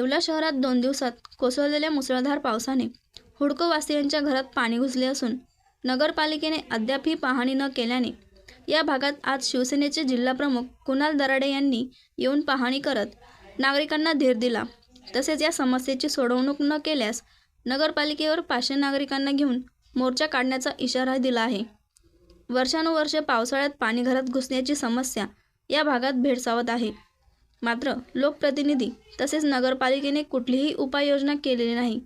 येवला शहरात दोन दिवसात कोसळलेल्या मुसळधार पावसाने हुडकोवासियांच्या घरात पाणी घुसले असून नगरपालिकेने अद्याप ही पाहणी न केल्याने या भागात आज शिवसेनेचे जिल्हाप्रमुख कुणाल दराडे यांनी येऊन पाहणी करत नागरिकांना धीर दिला. तसेच या समस्येची सोडवणूक न केल्यास नगरपालिकेवर पाचशे नागरिकांना घेऊन मोर्चा काढण्याचा इशारा दिला आहे. वर्षानुवर्षे पावसाळ्यात पाणी घरात घुसण्याची समस्या या भागात भेडसावत आहे. मात्र लोकप्रतिनिधी तसेच नगरपालिकेने कुठलीही उपाययोजना केलेली नाही.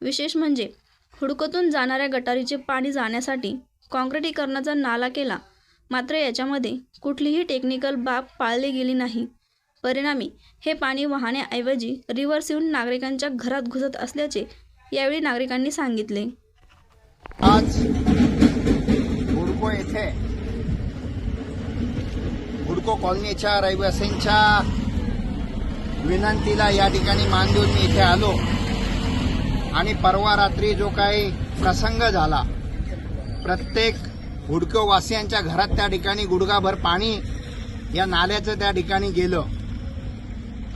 विशेष म्हणजे हुडकोतून जाणाऱ्या गटारीचे पाणी जाण्यासाठी काँक्रिटीकरणाचा नाला केला. मात्र याच्यामध्ये कुठलीही टेक्निकल बाब पाळली गेली नाही. परिणामी हे पाणी वाहण्याऐवजी रिव्हर्स येऊन नागरिकांच्या घरात घुसत असल्याचे यावेळी नागरिकांनी सांगितले. आज हुडको येथे. हुडको कॉलनीच्या रहिवासींच्या विनंतीला या ठिकाणी मान देऊन मी इथे आलो. आणि परवा रात्री जो काही प्रसंग झाला प्रत्येक हुडकवासियांच्या घरात त्या ठिकाणी गुडघाभर पाणी या नाल्याचं त्या ठिकाणी गेलं.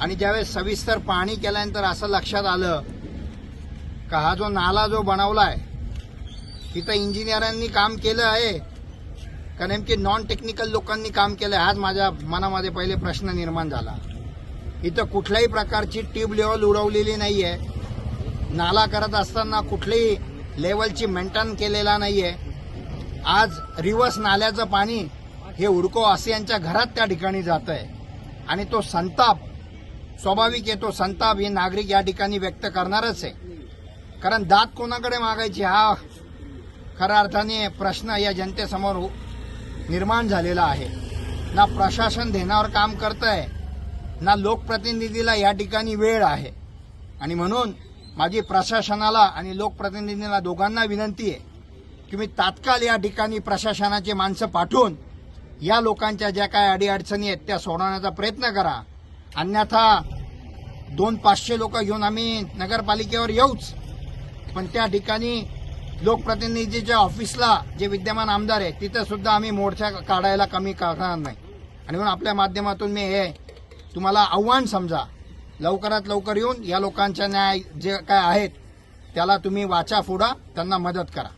आणि ज्यावेळेस सविस्तर पाणी केल्यानंतर असं लक्षात आलं का हा जो नाला जो बनवलाय तिथं इंजिनियरांनी काम केलं आहे. का नेमकी नॉन टेक्निकल लोकांनी काम केलं आज माझ्या मनामध्ये पहिले प्रश्न निर्माण झाला. इथं कुठल्याही प्रकारची ट्यूब लेवल उडवलेली नाही आहे नाला करत असताना कुठलीही लेवलची मेंटेन केलेला नाही आहे आज रिव्हर्स नाल्याचं पाणी हे उडको आसियांच्या घरात त्या ठिकाणी जात आहे आणि तो संताप स्वाभाविक येतो संताप हे नागरिक या ठिकाणी व्यक्त करणारच आहे. कारण दात कोणाकडे मागायची हा खऱ्या अर्थाने प्रश्न या जनतेसमोर निर्माण झालेला आहे. ना प्रशासन देण्यावर काम करत आहे ना लोकप्रतिनिधीला या ठिकाणी वेळ आहे. आणि म्हणून माझी प्रशासनाला आणि लोकप्रतिनिधींना दोघांना विनंती आहे की मी तात्काळ या ठिकाणी प्रशासनाची माणसं पाठवून या लोकांच्या ज्या काय अडीअडचणी आहेत त्या सोडवण्याचा प्रयत्न करा. अन्यथा दोन पाचशे लोक घेऊन आम्ही नगरपालिकेवर येऊच. पण त्या ठिकाणी लोकप्रतिनिधीच्या ऑफिसला जे विद्यमान आमदार आहे तिथं सुद्धा आम्ही मोर्चा काढायला कमी करणार नाही. आणि म्हणून आपल्या माध्यमातून मी हे तुम्हाला आव्हान समजा. लवकरात लवकर येऊन या लोकांच्या न्याय जे काय आहेत त्याला तुम्ही वाचा फोडा त्यांना मदत करा.